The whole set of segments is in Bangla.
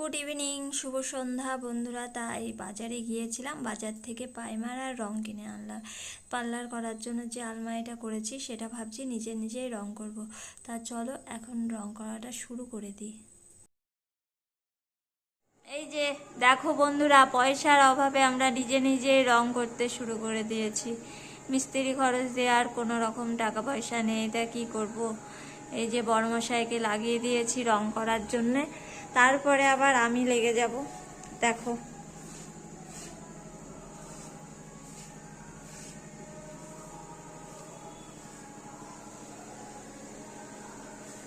গুড ইভিনিং শুভ সন্ধ্যা বন্ধুরা। তাই বাজারে গিয়েছিলাম, বাজার থেকে পাইমার আর রং কিনে আনলাম। পার্লার করার জন্য যে আলমারিটা করেছি, সেটা ভাবছি নিজে নিজেই রং করব। তা চলো, এখন রং করাটা শুরু করে দিই। এই যে, দেখো বন্ধুরা, পয়সার অভাবে আমরা নিজে নিজেই রং করতে শুরু করে দিয়েছি। মিস্ত্রি খরচ দিয়ে আর কোনো রকম টাকা পয়সা নেই তা কি করব? এই যে বড়মশাইকে লাগিয়ে দিয়েছি রং করার জন্যে। তারপরে আবার আমি লেগে যাব। দেখো।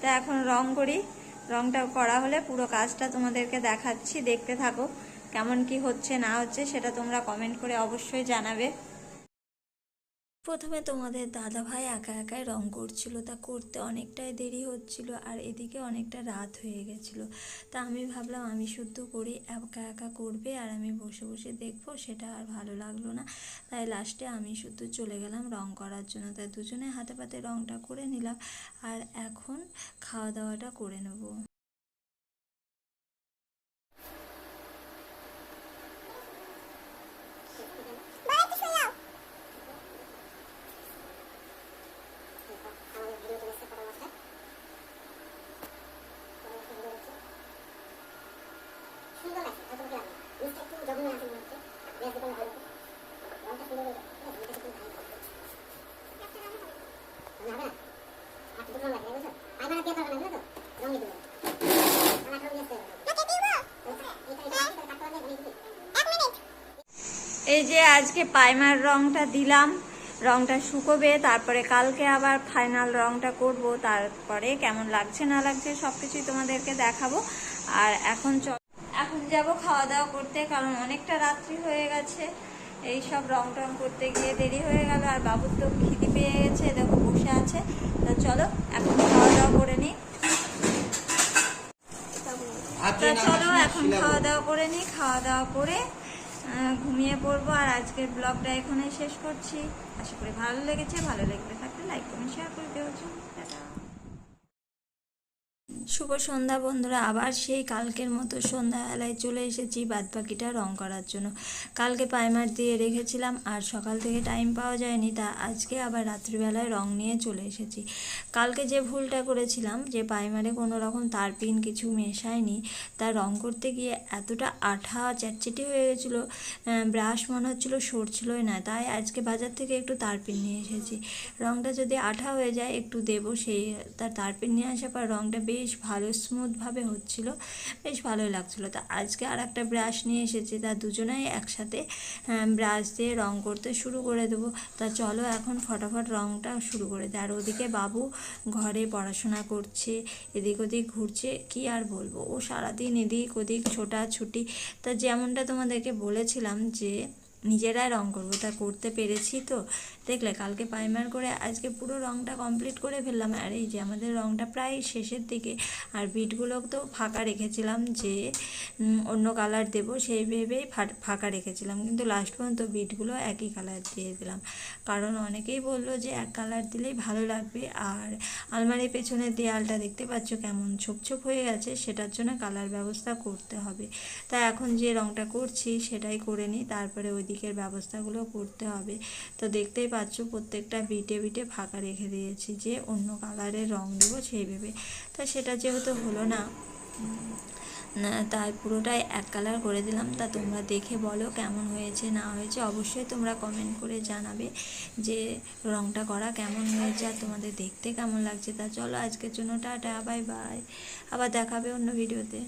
তা এখন রং করি। রংটা করা হলে পুরো কাজটা তোমাদেরকে দেখাচ্ছি। দেখতে থাকো কেমন কি হচ্ছে, না হচ্ছে, সেটা তোমরা কমেন্ট করে অবশ্যই জানাবে। প্রথমে তোমাদের দাদা ভাই একা একাই রং করছিল। তা করতে অনেকটাই দেরি হচ্ছিল আর এদিকে অনেকটা রাত হয়ে গেছিল। তা আমি ভাবলাম, আমি শুদ্ধ করি, একা একা করবে আর আমি বসে বসে দেখব, সেটা আর ভালো লাগল না। তাই লাস্টে আমি শুদ্ধ চলে গেলাম রং করার জন্য। তাই দুজনে হাতে পাতে রংটা করে নিলাম আর এখন খাওয়া দাওয়াটা করে নেব সুন্দর লাগছে হয়তো কি লাগবে মিষ্টি একটু জঘন্য লাগছে মনে হচ্ছে বেশ দোকান ভালো রংটা সুন্দর হয়ে গেছে মিষ্টি একটু ভালো হবে না আর একটু রং লাগবে বুঝছ আইবার দিয়ে পারবে না বুঝছ রং দিয়ে দেবো আমার রং দিয়ে দেবো কাকে দিব এটা এটা এটা কাটতে হবে এক মিনিট এই যে আজকে পাইমার রংটা দিলাম রংটা শুকোবে তারপরে কালকে আবার ফাইনাল রংটা করব তারপরে কেমন লাগছে না লাগছে সব কিছুই তোমাদেরকে দেখাবো। আর এখন চ এখন যাব খাওয়া দাওয়া করতে কারণ অনেকটা রাত্রি হয়ে গেছে। এই সব রং টং করতে গিয়ে দেরি হয়ে গেল আর বাবুর তো খিদি পেয়ে গেছে দেখো বসে আছে। তা চলো এখন খাওয়া দাওয়া করে নিই। তা চলো এখন খাওয়া দাওয়া করে নিই খাওয়া দাওয়া করে ঘুমিয়ে পড়ব আর আজকের ব্লগটা এখানেই শেষ করছি। আশা করি ভালো লেগেছে, ভালো লেগে থাকলে লাইক কমেন্ট শেয়ার করে টাটা। শুভ সন্ধ্যা বন্ধুরা, আবার সেই কালকের মতো সন্ধ্যাবেলায় চলে এসেছি বাদ বাকিটা রং করার জন্য। কালকে প্রাইমার দিয়ে রেখেছিলাম আর সকাল থেকে টাইম পাওয়া যায়নি, তা আজকে আবার রাত্রিবেলায় রং নিয়ে চলে এসেছি। কালকে যে ভুলটা করেছিলাম, যে প্রাইমারে কোনো রকম তারপিন কিছু মেশায়নি, তা রং করতে গিয়ে এতটা আঠা চ্যাটচেটি হয়ে গেছিল ব্রাশ মনে হচ্ছিল সরছিলই না, তাই আজকে বাজার থেকে একটু তারপিন নিয়ে এসেছি। রংটা যদি আঠা হয়ে যায়, একটু দেবো সেই তার তারপিন নিয়ে আসার পর রংটা বেশ ভালো স্মুথভাবে হচ্ছিল, বেশ ভালোই লাগছিল। তা আজকে আর একটা ব্রাশ নিয়ে এসেছি, তা দুজনেই একসাথে ব্রাশ দিয়ে রং করতে শুরু করে দেবো। তা চলো এখন ফটাফট রংটা শুরু করে দেয় আর ওদিকে বাবু ঘরে পড়াশোনা করছে, এদিক ওদিক ঘুরছে, কি আর বলব? ও সারাদিন এদিক ওদিক ছোটাছুটি। তা যেমনটা তোমাদেরকে বলেছিলাম যে নিজেরাই রং করব, তা করতে পেরেছি তো। দেখলে কালকে প্রাইমার করে আজকে পুরো রংটা কমপ্লিট করে ফেললাম। আর এই যে আমাদের রংটা প্রায় শেষের দিকে, আর বিটগুলো তো ফাঁকা রেখেছিলাম যে অন্য কালার দেব, সেই ভেবেই ফাঁকা রেখেছিলাম। কিন্তু লাস্ট পর্যন্ত বিটগুলো একই কালার দিয়ে দিলাম। কারণ অনেকেই বলল যে এক কালার দিলেই ভালো লাগবে। আর আলমারির পেছনের দেয়ালটা দেখতে পাচ্ছ কেমন ছোপ ছোপ হয়ে গেছে, সেটার জন্য কালার ব্যবস্থা করতে হবে। তাই এখন যে রংটা করছি, সেটাই করে নিই। তারপরে ওই দিকের ব্যবস্থাগুলো করতে হবে। তো দেখতেই পাচ্ছ প্রত্যেকটা বিটে বিটে ফাঁকা রেখে দিয়েছি যে অন্য কালারের রং দেবো সেই ভেবে। তা সেটা যেহেতু হলো না তাই পুরোটাই এক কালার করে দিলাম। তা তোমরা দেখে বলো কেমন হয়েছে, না হয়েছে, অবশ্যই তোমরা কমেন্ট করে জানাবে যে রংটা করা কেমন হয়েছে আর তোমাদের দেখতে কেমন লাগছে। তা চলো আজকের জন্য টাটা বাই বাই আবার দেখাবে অন্য ভিডিওতে